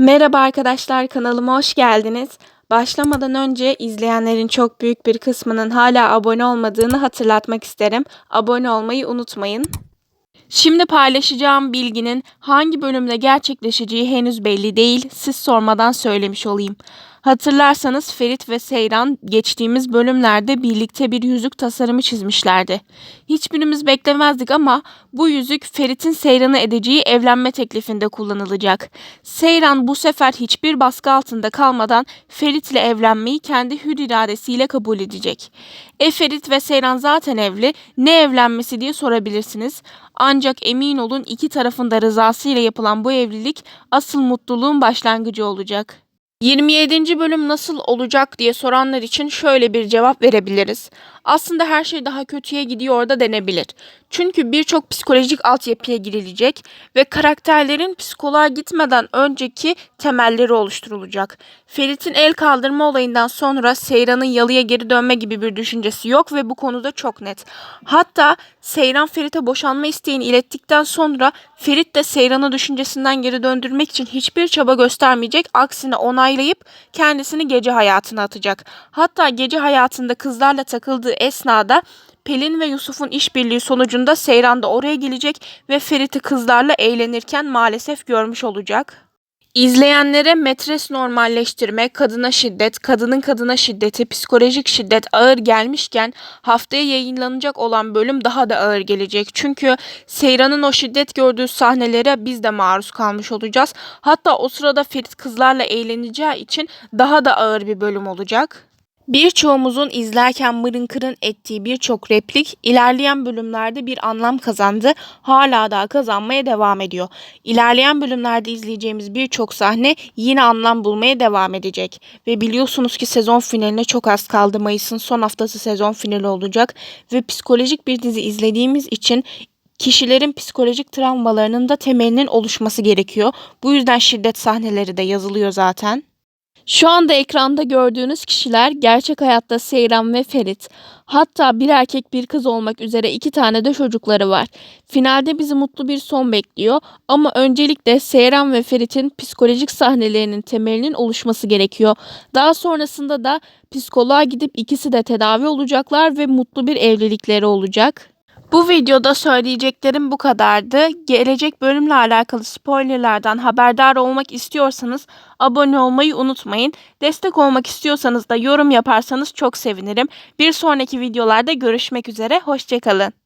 Merhaba arkadaşlar kanalıma hoş geldiniz. Başlamadan önce izleyenlerin çok büyük bir kısmının hala abone olmadığını hatırlatmak isterim. Abone olmayı unutmayın. Şimdi paylaşacağım bilginin hangi bölümde gerçekleşeceği henüz belli değil. Siz sormadan söylemiş olayım. Hatırlarsanız Ferit ve Seyran geçtiğimiz bölümlerde birlikte bir yüzük tasarımı çizmişlerdi. Hiçbirimiz beklemezdik ama bu yüzük Ferit'in Seyran'ı edeceği evlenme teklifinde kullanılacak. Seyran bu sefer hiçbir baskı altında kalmadan Ferit ile evlenmeyi kendi hür iradesiyle kabul edecek. E Ferit ve Seyran zaten evli, ne evlenmesi diye sorabilirsiniz. Ancak emin olun iki tarafın da rızasıyla yapılan bu evlilik asıl mutluluğun başlangıcı olacak. 27. bölüm nasıl olacak diye soranlar için şöyle bir cevap verebiliriz. Aslında her şey daha kötüye gidiyor da denebilir. Çünkü birçok psikolojik altyapıya girilecek ve karakterlerin psikoloğa gitmeden önceki temelleri oluşturulacak. Ferit'in el kaldırma olayından sonra Seyran'ın yalıya geri dönme gibi bir düşüncesi yok ve bu konuda çok net. Hatta Seyran Ferit'e boşanma isteğini ilettikten sonra Ferit de Seyran'ı düşüncesinden geri döndürmek için hiçbir çaba göstermeyecek. Aksine onaylayıp kendisini gece hayatına atacak. Hatta gece hayatında kızlarla takıldığı esnada Pelin ve Yusuf'un işbirliği sonucunda Seyran da oraya gelecek ve Ferit'i kızlarla eğlenirken maalesef görmüş olacak. İzleyenlere metres normalleştirme, kadına şiddet, kadının kadına şiddeti, psikolojik şiddet ağır gelmişken haftaya yayınlanacak olan bölüm daha da ağır gelecek. Çünkü Seyran'ın o şiddet gördüğü sahnelere biz de maruz kalmış olacağız. Hatta o sırada Ferit kızlarla eğleneceği için daha da ağır bir bölüm olacak. Birçoğumuzun izlerken mırın kırın ettiği birçok replik ilerleyen bölümlerde bir anlam kazandı, hala daha kazanmaya devam ediyor. İlerleyen bölümlerde izleyeceğimiz birçok sahne yine anlam bulmaya devam edecek. Ve biliyorsunuz ki sezon finaline çok az kaldı. Mayıs'ın son haftası sezon finali olacak ve psikolojik bir dizi izlediğimiz için kişilerin psikolojik travmalarının da temelinin oluşması gerekiyor. Bu yüzden şiddet sahneleri de yazılıyor zaten. Şu anda ekranda gördüğünüz kişiler gerçek hayatta Seyran ve Ferit. Hatta bir erkek bir kız olmak üzere iki tane de çocukları var. Finalde bizi mutlu bir son bekliyor ama öncelikle Seyran ve Ferit'in psikolojik sahnelerinin temelinin oluşması gerekiyor. Daha sonrasında da psikoloğa gidip ikisi de tedavi olacaklar ve mutlu bir evlilikleri olacak. Bu videoda söyleyeceklerim bu kadardı. Gelecek bölümle alakalı spoilerlardan haberdar olmak istiyorsanız abone olmayı unutmayın. Destek olmak istiyorsanız da yorum yaparsanız çok sevinirim. Bir sonraki videolarda görüşmek üzere. Hoşçakalın.